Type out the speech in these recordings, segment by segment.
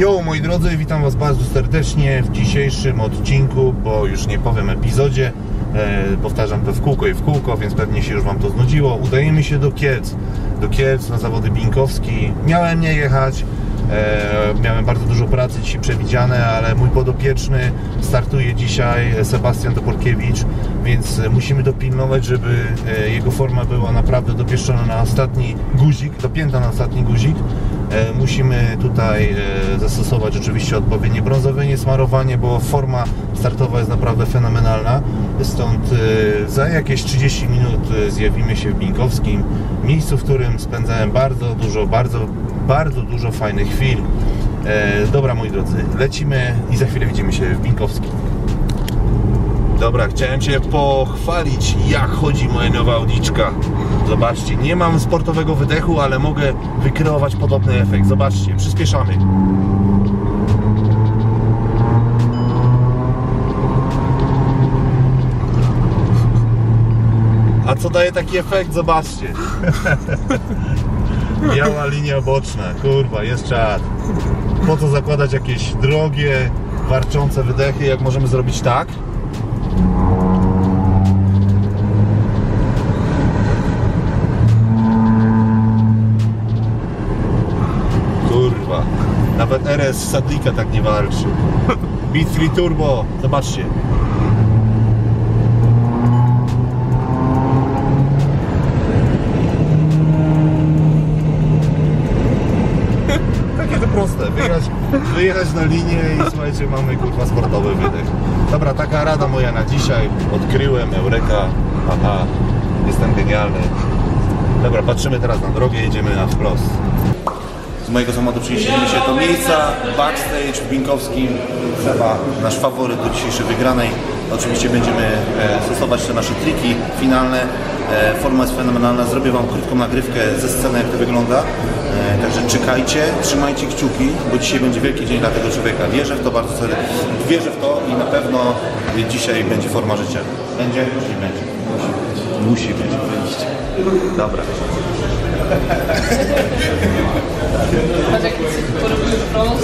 Jo, moi drodzy, witam Was bardzo serdecznie w dzisiejszym odcinku, bo już nie powiem epizodzie. E, powtarzam to w kółko i w kółko, więc pewnie się już Wam to znudziło. Udajemy się do Kielc, do Kielc na zawody Binkowski. Miałem nie jechać, e, miałem bardzo dużo pracy dzisiaj przewidziane, ale mój podopieczny startuje dzisiaj, Sebastian Toporkiewicz, więc musimy dopilnować, żeby e, jego forma była naprawdę dopieszczona na ostatni guzik, dopięta na ostatni guzik. E, musimy tutaj e, zastosować oczywiście odpowiednie brązowienie, smarowanie, bo forma startowa jest naprawdę fenomenalna. Stąd e, za jakieś 30 minut zjawimy się w Binkowskim, miejscu, w którym spędzałem bardzo dużo, bardzo, bardzo dużo fajnych chwil. Dobra, moi drodzy, lecimy i za chwilę widzimy się w Binkowskim. Dobra, chciałem Cię pochwalić, jak chodzi moja nowa Audiczka. Zobaczcie, nie mam sportowego wydechu, ale mogę wykreować podobny efekt. Zobaczcie, przyspieszamy. A co daje taki efekt? Zobaczcie. Biała linia boczna, kurwa, jest czad. Po co zakładać jakieś drogie, warczące wydechy, jak możemy zrobić tak? Nawet RS Sadlika tak nie walczy. Beat 3 Turbo, zobaczcie. Takie to proste, wyjechać, wyjechać na linię i słuchajcie, mamy kurwa sportowy wydech. Dobra, taka rada moja na dzisiaj. Odkryłem, Eureka, aha, jestem genialny. Dobra, patrzymy teraz na drogę, jedziemy na wprost. Mojego samochodu przenieśliśmy się do miejsca, backstage w Binkowskim. Seba, nasz faworyt do dzisiejszej wygranej. Oczywiście będziemy e, stosować te nasze triki finalne. E, Forma jest fenomenalna. Zrobię Wam krótką nagrywkę ze sceny, jak to wygląda. E, Także czekajcie, trzymajcie kciuki, bo dzisiaj będzie wielki dzień dla tego człowieka. Wierzę w to bardzo serdecznie. Wierzę w to i na pewno dzisiaj będzie forma życia. Będzie? Musi będzie. Musi być. Musi być. Dobra. Patrz jak porobimy front.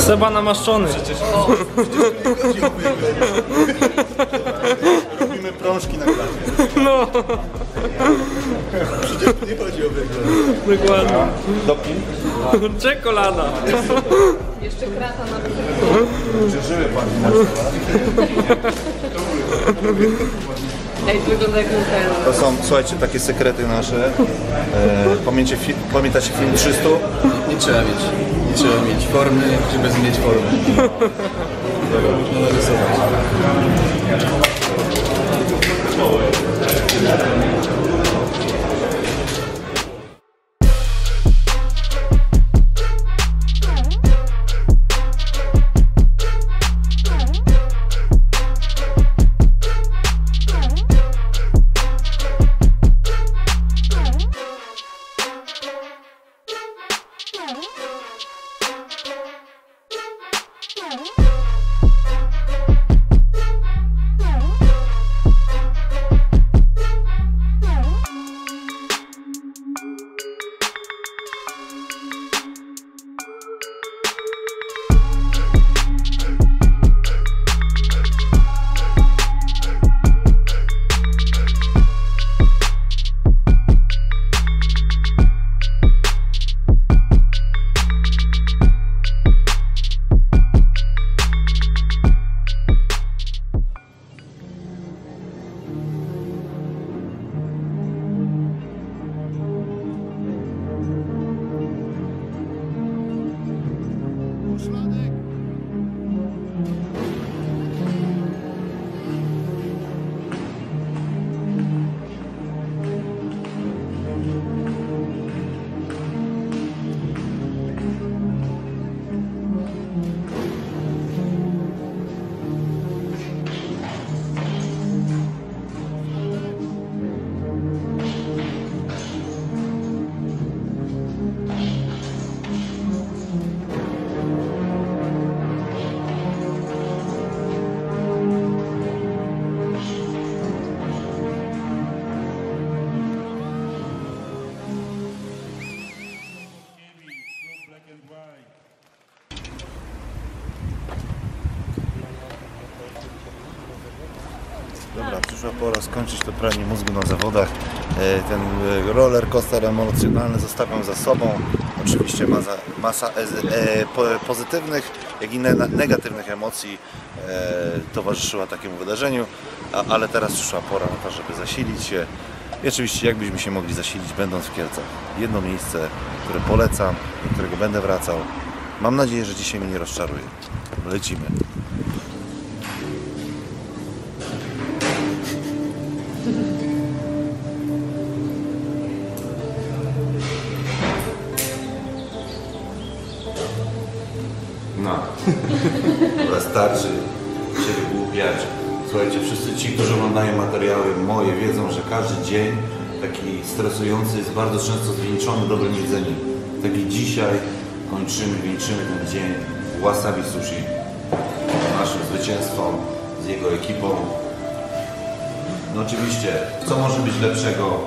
Seba namaszczony. Robimy prążki na klasie. No, Przecież nie chodzi o wygląd. dokładnie. Dopin? Czekolada. Jeszcze krata na wysokości. Przeżyły pani Ej, to wygląda jak Nutella. To są, słuchajcie, takie sekrety nasze. E, fi, pamiętacie film 300? Nie trzeba mieć, nie trzeba mieć formy, żeby zmienić formę. Można narysować. Przyszła pora skończyć to pranie mózgu na zawodach. E, Ten e, roller coaster emocjonalny zostawiam za sobą. Oczywiście masa, masa e, po- pozytywnych, jak i ne, negatywnych emocji towarzyszyła takiemu wydarzeniu, ale teraz przyszła pora na to, żeby zasilić się. I oczywiście jak byśmy się mogli zasilić będąc w Kielcach. Jedno miejsce, które polecam, do którego będę wracał. Mam nadzieję, że dzisiaj mnie nie rozczaruje. Lecimy. Chyba starczy się wygłupiać. Słuchajcie, wszyscy ci, którzy oglądają materiały moje, wiedzą, że każdy dzień taki stresujący jest bardzo często zwieńczony dobrym jedzeniem. Tak i dzisiaj kończymy, wieńczymy ten dzień wasabi sushi. Naszym zwycięstwem z jego ekipą. No oczywiście, co może być lepszego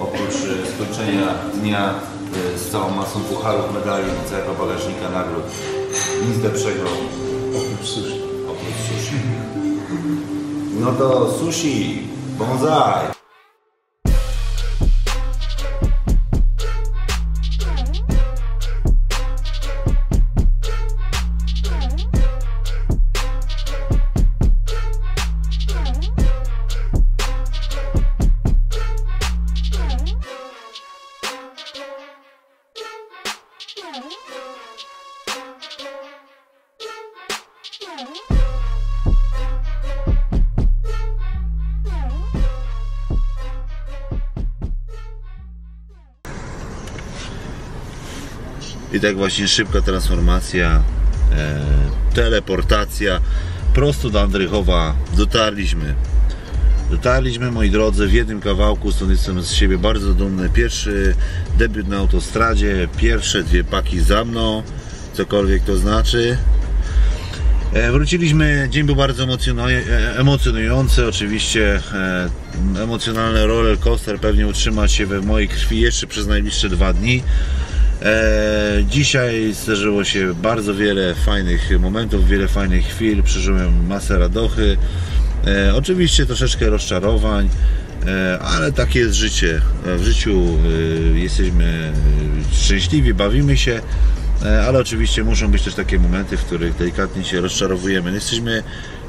oprócz e, skończenia dnia e, z całą masą pucharów, medali i całego bagażnika nagród. Nic lepszego oprócz sushi. Oprócz sushi. No to sushi, bonsai. I tak właśnie szybka transformacja, e, teleportacja prosto do Andrychowa. Dotarliśmy. Dotarliśmy, moi drodzy, w jednym kawałku, stąd jestem z siebie bardzo dumny. Pierwszy debiut na autostradzie, pierwsze dwie paki za mną, cokolwiek to znaczy. E, Wróciliśmy, dzień był bardzo e, emocjonujący, oczywiście e, emocjonalny roller coaster pewnie utrzyma się we mojej krwi jeszcze przez najbliższe dwa dni. E, dzisiaj zdarzyło się bardzo wiele fajnych momentów, wiele fajnych chwil, przeżyłem masę radochy, e, oczywiście troszeczkę rozczarowań, e, ale takie jest życie. W życiu jesteśmy szczęśliwi, bawimy się, ale oczywiście muszą być też takie momenty, w których delikatnie się rozczarowujemy. Jesteśmy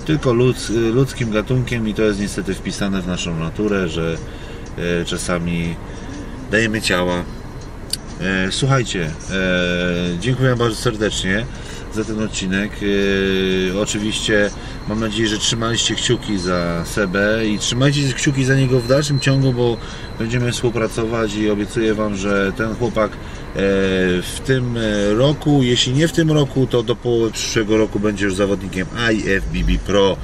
tylko ludz, ludzkim gatunkiem i to jest niestety wpisane w naszą naturę, że czasami dajemy ciała. E, Słuchajcie, e, dziękuję bardzo serdecznie za ten odcinek. E, Oczywiście mam nadzieję, że trzymaliście kciuki za Sebę i trzymajcie kciuki za niego w dalszym ciągu, bo będziemy współpracować i obiecuję Wam, że ten chłopak w tym e, roku, jeśli nie w tym roku, to do połowy przyszłego roku będzie już zawodnikiem IFBB Pro e,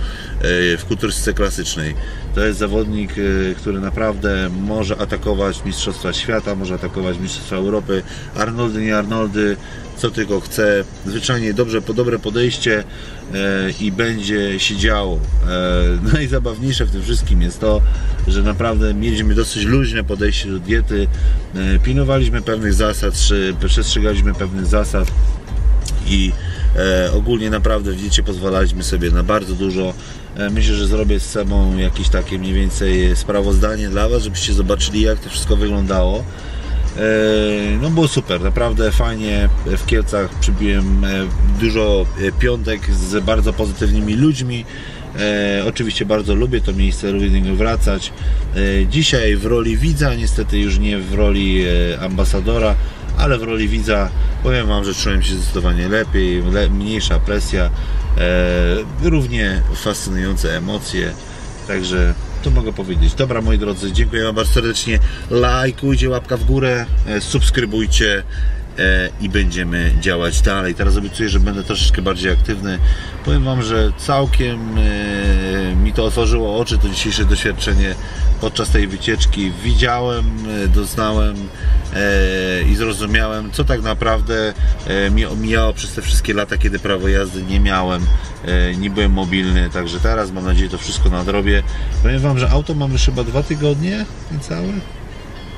w kulturystyce klasycznej. To jest zawodnik, e, który naprawdę może atakować Mistrzostwa Świata, może atakować Mistrzostwa Europy, Arnoldy, nie Arnoldy, co tylko chce. Zwyczajnie dobrze, po dobre podejście e, i będzie się działo. E, Najzabawniejsze w tym wszystkim jest to, że naprawdę mieliśmy dosyć luźne podejście do diety, e, pilnowaliśmy pewnych zasad, przestrzegaliśmy pewnych zasad i e, ogólnie naprawdę w diecie pozwalaliśmy sobie na bardzo dużo. E, myślę, że zrobię z sobą jakieś takie mniej więcej sprawozdanie dla Was, żebyście zobaczyli jak to wszystko wyglądało. E, No było super, naprawdę fajnie. W Kielcach przybiłem e, dużo piątek z bardzo pozytywnymi ludźmi. Oczywiście bardzo lubię to miejsce, lubię do niego wracać. Dzisiaj w roli widza, niestety już nie w roli ambasadora, ale w roli widza powiem Wam, że czułem się zdecydowanie lepiej, le, mniejsza presja, e, równie fascynujące emocje, także to mogę powiedzieć. Dobra moi drodzy, dziękuję Wam bardzo serdecznie, lajkujcie, łapka w górę, e, subskrybujcie i będziemy działać dalej. Teraz obiecuję, że będę troszeczkę bardziej aktywny. Powiem Wam, że całkiem e, mi to otworzyło oczy, to dzisiejsze doświadczenie podczas tej wycieczki. Widziałem, e, doznałem e, i zrozumiałem, co tak naprawdę e, mi omijało przez te wszystkie lata, kiedy prawo jazdy nie miałem, e, nie byłem mobilny, także teraz mam nadzieję to wszystko nadrobię. Powiem Wam, że auto mamy chyba dwa tygodnie niecałe.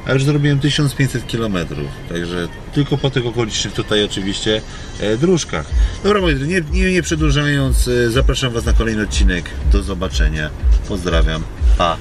A już zrobiłem 1500 km, także tylko po tych okolicznych tutaj oczywiście e, dróżkach. Dobra moi drodzy, nie, nie, nie przedłużając, e, zapraszam Was na kolejny odcinek. Do zobaczenia. Pozdrawiam. Pa.